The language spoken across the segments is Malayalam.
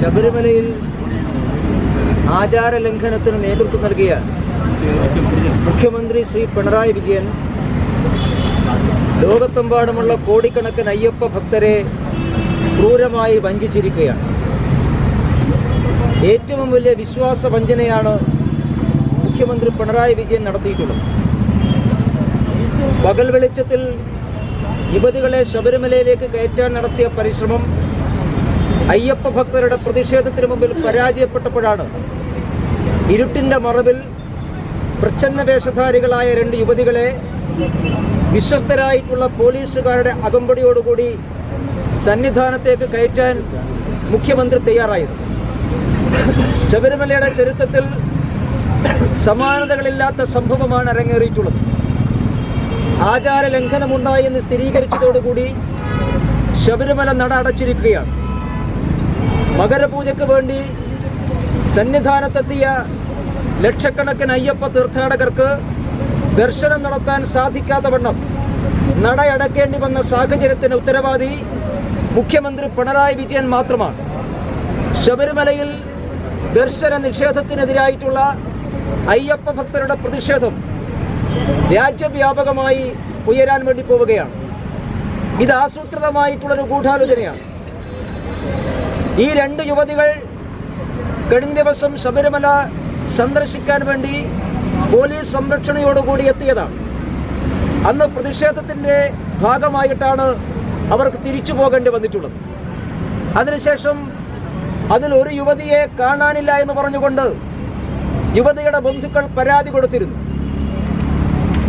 ശബരിമലയിൽ ആചാര ലംഘനത്തിന് നേതൃത്വം നൽകിയ മുഖ്യമന്ത്രി ശ്രീ പിണറായി വിജയൻ ലോകത്തെമ്പാടുമുള്ള കോടിക്കണക്കിന് അയ്യപ്പ ഭക്തരെ ക്രൂരമായി വഞ്ചിച്ചിരിക്കുകയാണ്. ഏറ്റവും വലിയ വിശ്വാസ വഞ്ചനയാണ് മുഖ്യമന്ത്രി പിണറായി വിജയൻ നടത്തിയിട്ടുള്ളത്. പകൽ വെളിച്ചത്തിൽ യുവതികളെ ശബരിമലയിലേക്ക് കയറ്റാൻ നടത്തിയ പരിശ്രമം അയ്യപ്പ ഭക്തരുടെ പ്രതിഷേധത്തിന് മുമ്പിൽ പരാജയപ്പെട്ടപ്പോഴാണ് ഇരുട്ടിന്റെ മറവിൽ പ്രച്ഛന്ന വേഷധാരികളായ രണ്ട് യുവതികളെ വിശ്വസ്തരായിട്ടുള്ള പോലീസുകാരുടെ അകമ്പടിയോടുകൂടി സന്നിധാനത്തേക്ക് കയറ്റാൻ മുഖ്യമന്ത്രി തയ്യാറായത് ശബരിമലയുടെ ചരിത്രത്തിൽ സമാനതകളില്ലാത്ത സംഭവമാണ് അരങ്ങേറിയിട്ടുള്ളത്. ആചാര ലംഘനമുണ്ടായി എന്ന് സ്ഥിരീകരിച്ചതോടുകൂടി ശബരിമല നട അടച്ചിരിക്കുകയാണ്. മകരപൂജയ്ക്ക് വേണ്ടി സന്നിധാനത്തെത്തിയ ലക്ഷക്കണക്കിന് അയ്യപ്പ തീർത്ഥാടകർക്ക് ദർശനം നടത്താൻ സാധിക്കാത്ത വണ്ണം നടയടക്കേണ്ടി വന്ന സാഹചര്യത്തിന് ഉത്തരവാദി മുഖ്യമന്ത്രി പിണറായി വിജയൻ മാത്രമാണ്. ശബരിമലയിൽ ദർശന നിഷേധത്തിനെതിരായിട്ടുള്ള അയ്യപ്പ ഭക്തരുടെ പ്രതിഷേധം രാജ്യവ്യാപകമായി ഉയരാൻ വേണ്ടി പോവുകയാണ്. ഇത് ആസൂത്രിതമായിട്ടുള്ളൊരു ഗൂഢാലോചനയാണ്. ഈ രണ്ട് യുവതികൾ കഴിഞ്ഞ ദിവസം ശബരിമല സന്ദർശിക്കാൻ വേണ്ടി പോലീസ് സംരക്ഷണയോടുകൂടി എത്തിയതാണ്. അന്ന് പ്രതിഷേധത്തിന്റെ ഭാഗമായിട്ടാണ് അവർക്ക് തിരിച്ചു പോകേണ്ടി വന്നിട്ടുള്ളത്. അതിനുശേഷം അതിൽ ഒരു യുവതിയെ കാണാനില്ല എന്ന് പറഞ്ഞുകൊണ്ട് യുവതിയുടെ ബന്ധുക്കൾ പരാതി കൊടുത്തിരുന്നു.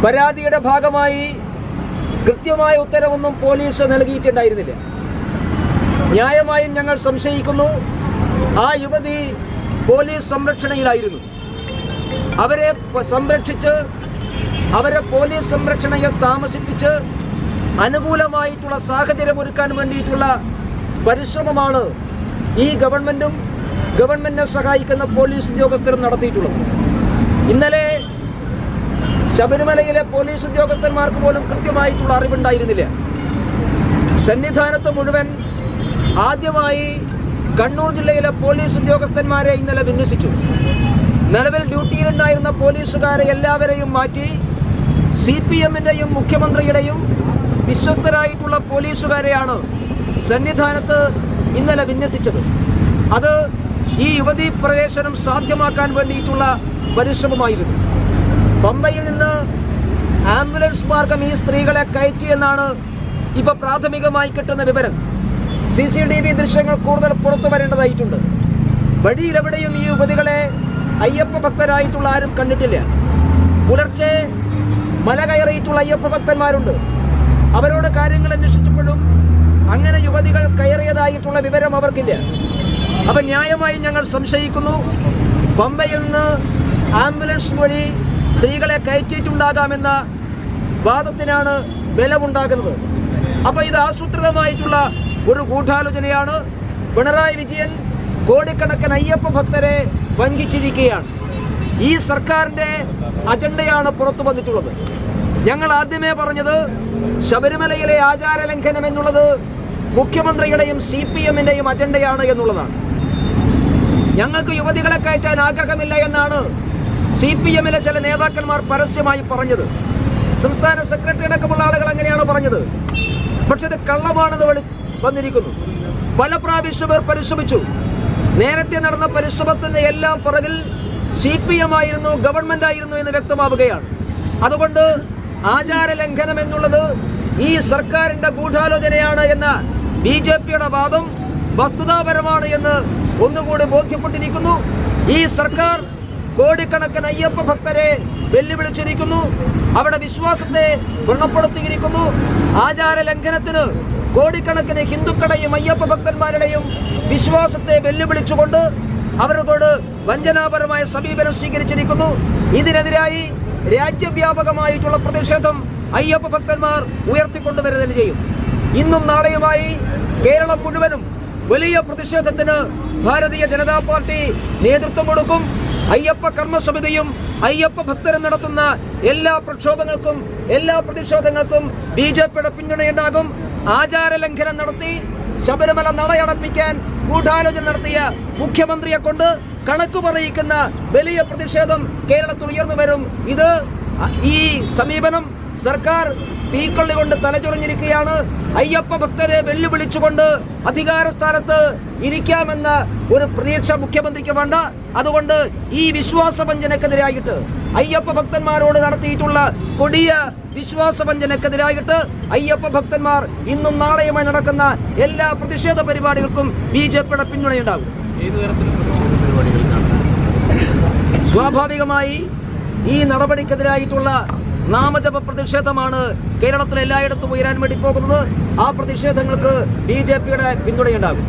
പരാതിയുടെ ഭാഗമായി കൃത്യമായ ഉത്തരവൊന്നും പോലീസ് നൽകിയിട്ടുണ്ടായിരുന്നില്ല. ന്യായമായും ഞങ്ങൾ സംശയിക്കുന്നു. ആ യുവതി പോലീസ് സംരക്ഷണയിലായിരുന്നു. അവരെ സംരക്ഷിച്ച് അവരെ പോലീസ് സംരക്ഷണയിൽ താമസിപ്പിച്ച് അനുകൂലമായിട്ടുള്ള സാഹചര്യം ഒരുക്കാൻ വേണ്ടിയിട്ടുള്ള പരിശ്രമമാണ് ഈ ഗവൺമെന്റും ഗവൺമെന്റിനെ സഹായിക്കുന്ന പോലീസ് ഉദ്യോഗസ്ഥരും നടത്തിയിട്ടുള്ളത്. ഇന്നലെ ശബരിമലയിലെ പോലീസ് ഉദ്യോഗസ്ഥന്മാർക്ക് പോലും കൃത്യമായിട്ടുള്ള അറിവുണ്ടായിരുന്നില്ല. സന്നിധാനത്ത് മുഴുവൻ ആദ്യമായി കണ്ണൂർ ജില്ലയിലെ പോലീസ് ഉദ്യോഗസ്ഥന്മാരെ ഇന്നലെ വിന്യസിച്ചു. നിലവിൽ ഡ്യൂട്ടിയിലുണ്ടായിരുന്ന പോലീസുകാരെ എല്ലാവരെയും മാറ്റി സി പി എമ്മിന്റെയും മുഖ്യമന്ത്രിയുടെയും വിശ്വസ്തരായിട്ടുള്ള പോലീസുകാരെയാണ് സന്നിധാനത്ത് ഇന്നലെ വിന്യസിച്ചത്. അത് ഈ യുവതീ പ്രവേശനം സാധ്യമാക്കാൻ വേണ്ടിയിട്ടുള്ള പരിശ്രമമായിരുന്നു. പമ്പയിൽ നിന്ന് ആംബുലൻസ് മാർഗം ഈ സ്ത്രീകളെ കയറ്റിയെന്നാണ് ഇപ്പോൾ പ്രാഥമികമായി കിട്ടുന്ന വിവരം. സി സി ടി വി ദൃശ്യങ്ങൾ കൂടുതൽ പുറത്തു വരേണ്ടതായിട്ടുണ്ട്. വഴിയിലെവിടെയും ഈ യുവതികളെ അയ്യപ്പ ഭക്തരായിട്ടുള്ള ആരും കണ്ടിട്ടില്ല. പുലർച്ചെ മല കയറിയിട്ടുള്ള അയ്യപ്പ ഭക്തന്മാരുണ്ട്. അവരോട് കാര്യങ്ങൾ അന്വേഷിച്ചപ്പോഴും അങ്ങനെ യുവതികൾ കയറിയതായിട്ടുള്ള വിവരം അവർക്കില്ല. അപ്പം ന്യായമായി ഞങ്ങൾ സംശയിക്കുന്നു. പമ്പയിൽ നിന്ന് ആംബുലൻസ് വഴി സ്ത്രീകളെ കയറ്റിയിട്ടുണ്ടാകാമെന്ന വാദത്തിനാണ് ബലമുണ്ടാകുന്നത്. അപ്പോൾ ഇത് ആസൂത്രിതമായിട്ടുള്ള ഒരു ഗൂഢാലോചനയാണ്. പിണറായി വിജയൻ കോടിക്കണക്കിന് അയ്യപ്പ ഭക്തരെ വഞ്ചിച്ചിരിക്കുകയാണ്. ഈ സർക്കാരിന്റെ അജണ്ടയാണ് പുറത്തു വന്നിട്ടുള്ളത്. ഞങ്ങൾ ആദ്യമേ പറഞ്ഞത് ശബരിമലയിലെ ആചാര ലംഘനം എന്നുള്ളത് മുഖ്യമന്ത്രിയുടെയും സി പി എമ്മിന്റെയും അജണ്ടയാണ് എന്നുള്ളതാണ്. ഞങ്ങൾക്ക് യുവതികളെ കയറ്റാൻ ആഗ്രഹമില്ല എന്നാണ് സി പി എമ്മിലെ ചില നേതാക്കന്മാർ പരസ്യമായി പറഞ്ഞത്. സംസ്ഥാന സെക്രട്ടറി അടക്കമുള്ള ആളുകൾ അങ്ങനെയാണ് പറഞ്ഞത്. പക്ഷെ ഇത് കള്ളമാണെന്ന് വന്നിരിക്കുന്നു. പല പ്രാവശ്യം ഇവർ പരിശ്രമിച്ചു. നേരത്തെ നടന്ന പരിശ്രമത്തിന്റെ എല്ലാം പുറകിൽ സി പി എം ആയിരുന്നു ഗവൺമെന്റ് ആയിരുന്നു എന്ന് വ്യക്തമാവുകയാണ്. അതുകൊണ്ട് ആചാര ലംഘനം എന്നുള്ളത് ഈ സർക്കാരിന്റെ ഗൂഢാലോചനയാണ് എന്ന ബി ജെ പിയുടെ വാദം വസ്തുതാപരമാണ് എന്ന് ഒന്നുകൂടി ബോധ്യപ്പെട്ടിരിക്കുന്നു. ഈ സർക്കാർ കോടിക്കണക്കിന് അയ്യപ്പ ഭക്തരെ വെല്ലുവിളിച്ചിരിക്കുന്നു. അവിടെ വിശ്വാസത്തെ വ്രണപ്പെടുത്തിയിരിക്കുന്നു. ആചാര ലംഘനത്തിന് കോടിക്കണക്കിന് ഹിന്ദുക്കളെയും അയ്യപ്പ ഭക്തന്മാരുടെയും വിശ്വാസത്തെ വെല്ലുവിളിച്ചുകൊണ്ട് അവരോട് വഞ്ചനാപരമായ സമീപനം സ്വീകരിച്ചിരിക്കുന്നു. ഇതിനെതിരായി രാജ്യവ്യാപകമായിട്ടുള്ള പ്രതിഷേധം അയ്യപ്പ ഭക്തന്മാർ ഉയർത്തിക്കൊണ്ടുവരുന്നതിന് ചെയ്യും. ഇന്നും നാളെയുമായി കേരളം മുഴുവനും വലിയ പ്രതിഷേധത്തിന് ഭാരതീയ ജനതാ പാർട്ടി നേതൃത്വം കൊടുക്കും. അയ്യപ്പ കർമ്മസമിതിയും അയ്യപ്പ ഭക്തരും നടത്തുന്ന എല്ലാ പ്രക്ഷോഭങ്ങൾക്കും എല്ലാ പ്രതിഷേധങ്ങൾക്കും ബി ജെ പിയുടെ പിന്തുണയുണ്ടാകും. ആചാര ലംഘനം നടത്തി ശബരിമല നടയടപ്പിക്കാൻ ഗൂഢാലോചന നടത്തിയ മുഖ്യമന്ത്രിയെ കൊണ്ട് കണക്ക് പറയിക്കുന്ന വലിയ പ്രതിഷേധം കേരളത്തിൽ ഉയർന്നു വരും. ഇത് ഈ സമീപനം സർക്കാർ തീക്കൊള്ളി കൊണ്ട് തലചൊറിഞ്ഞിരിക്കുകയാണ്. അയ്യപ്പ ഭക്തരെ വെല്ലുവിളിച്ചുകൊണ്ട് അധികാര സ്ഥാനത്ത് ഇരിക്കാമെന്ന ഒരു പ്രതീക്ഷ മുഖ്യമന്ത്രിക്ക് വേണ്ട. അതുകൊണ്ട് ഈ വിശ്വാസവഞ്ചനക്കെതിരായിട്ട് അയ്യപ്പ ഭക്തന്മാരോട് നടത്തിയിട്ടുള്ള കൊടിയ വിശ്വാസവഞ്ചനക്കെതിരായിട്ട് അയ്യപ്പ ഭക്തന്മാർ ഇന്നും നാളെയുമായി നടക്കുന്ന എല്ലാ പ്രതിഷേധ പരിപാടികൾക്കും ബി ജെ പിയുടെ പിന്തുണയുണ്ടാകും. സ്വാഭാവികമായി ഈ നടപടിക്കെതിരായിട്ടുള്ള നാമജപ പ്രതിഷേധമാണ് കേരളത്തിൽ എല്ലായിടത്തും ഉയരാൻ വേണ്ടി പോകുന്നത്. ആ പ്രതിഷേധങ്ങൾക്ക് ബി ജെ പിയുടെ പിന്തുണയുണ്ടാകും.